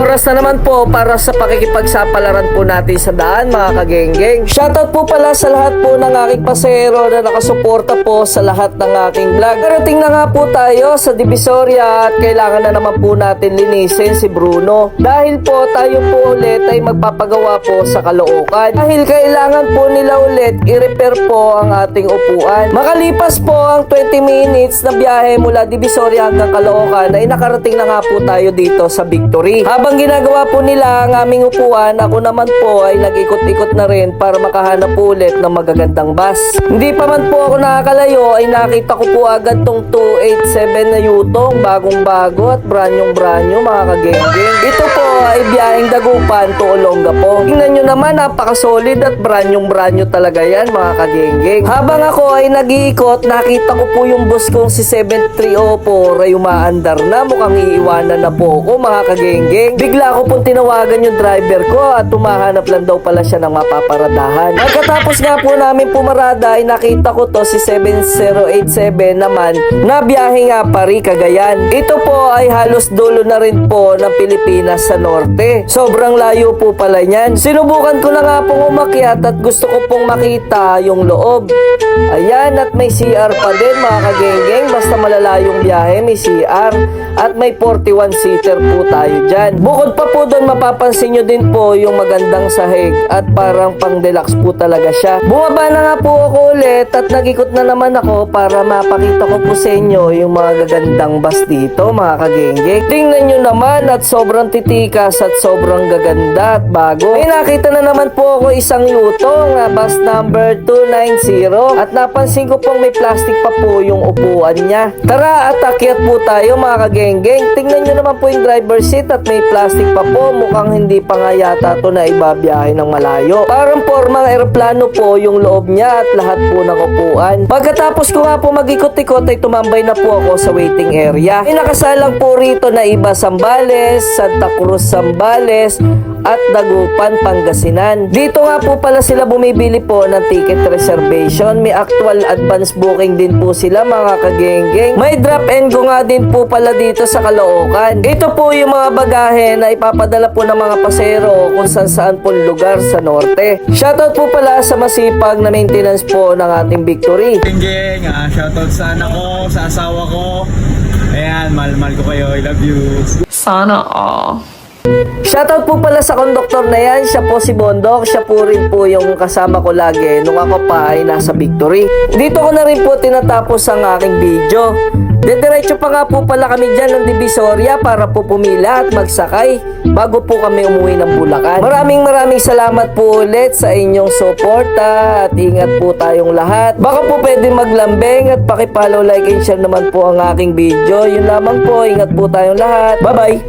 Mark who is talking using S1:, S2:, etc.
S1: Oras na naman po para sa pakikipagsapalaran po natin sa daan mga kagenggeng. Shoutout po pala sa lahat po ng aking pasero na nakasuporta po sa lahat ng aking vlog. Darating na nga po tayo sa Divisoria at kailangan na naman po natin linisin si Bruno. Dahil po tayo po ulit ay magpapagawa po sa Caloocan. Dahil kailangan po nila ulit i-repair po ang ating upuan. Makalipas po ang 20 minutes na biyahe mula Divisoria hanggang Caloocan ay nakarating na nga po tayo dito sa Victory. Habang ginagawa po nila ang aming upuan, ako naman po ay nag-ikot-ikot na rin para makahanap po ulit ng magagandang bus. Hindi pa man po ako nakakalayo ay nakita ko po agad tong 287 na yutong bagong bago at branyong branyo mga kagenggeng. Ito po ay biyaheng dagupan to Olongapo. Tingnan nyo naman napaka-solid at branyong branyo talaga yan mga kagenggeng. Habang ako ay nag-iikot, nakita ko po yung bus kong si 7304 ay umaandar na mukhang iiwanan na po ako mga kagenggeng. Bigla ko pong tinawagan yung driver ko at tumahanap lang daw pala siya ng mapaparadahan. Pagkatapos nga po namin pumarada ay nakita ko to si 7087 naman na biyahe nga pari Cagayan. Ito po ay halos dulo na rin po ng Pilipinas sa norte. Sobrang layo po pala niyan. Sinubukan ko na nga pong umakyat at gusto ko pong makita yung loob. Ayan at may CR pa din mga kagenggeng. Basta malalayong biyahe may CR at may 41 seater po tayo dyan. Bukod pa po doon mapapansin nyo din po yung magandang sahig at parang pang deluxe po talaga siya. Bumaba na nga po ako ulit at nagikot na naman ako para mapakita ko po sa inyo yung mga gagandang bus dito mga kagenggeng. Tingnan nyo naman at sobrang titikas at sobrang gaganda at bago. May nakita na naman po ako isang yutong ah, bus number 290 at napansin ko pong may plastic pa po yung upuan niya. Tara at akyat po tayo mga kagenggeng. Tingnan nyo naman po yung driver seat at may plastic pa po. Mukhang hindi pa nga yata to na ibabiyahe ng malayo. Parang formang aeroplano po yung loob niya at lahat po ng upuan. Pagkatapos ko nga po mag-ikot-ikot ay tumambay na po ako sa waiting area. May po rito na iba Sambales, Santa Cruz Sambales, at Dagupan, Pangasinan. Dito nga po pala sila bumibili po ng ticket reservation. May actual advance booking din po sila mga kagenggeng. May drop and go nga din po pala dito sa Caloocan. Ito po yung mga bagahe na ipapadala po ng mga pasero kung saan saan po lugar sa norte. Shoutout po pala sa masipag na maintenance po ng ating victory.
S2: Geng, geng, ah, shoutout sa anak ko, sa asawa ko. Ayan, mahal-mahal ko kayo. I love you.
S3: Sana all.
S1: Shoutout po pala sa konduktor na yan. Siya po si Bondok. Siya po rin po yung kasama ko lagi nung ako pa ay nasa Victory. Dito ko na rin po tinatapos ang aking video. Dediretso pa nga po pala kami dyan ng Divisoria para po pumila at magsakay bago po kami umuwi ng Bulacan. Maraming maraming salamat po ulit sa inyong suporta at ingat po tayong lahat. Baka po pwede maglambing at pakipollow, like and share naman po ang aking video. Yun lamang po, ingat po tayong lahat. Bye bye!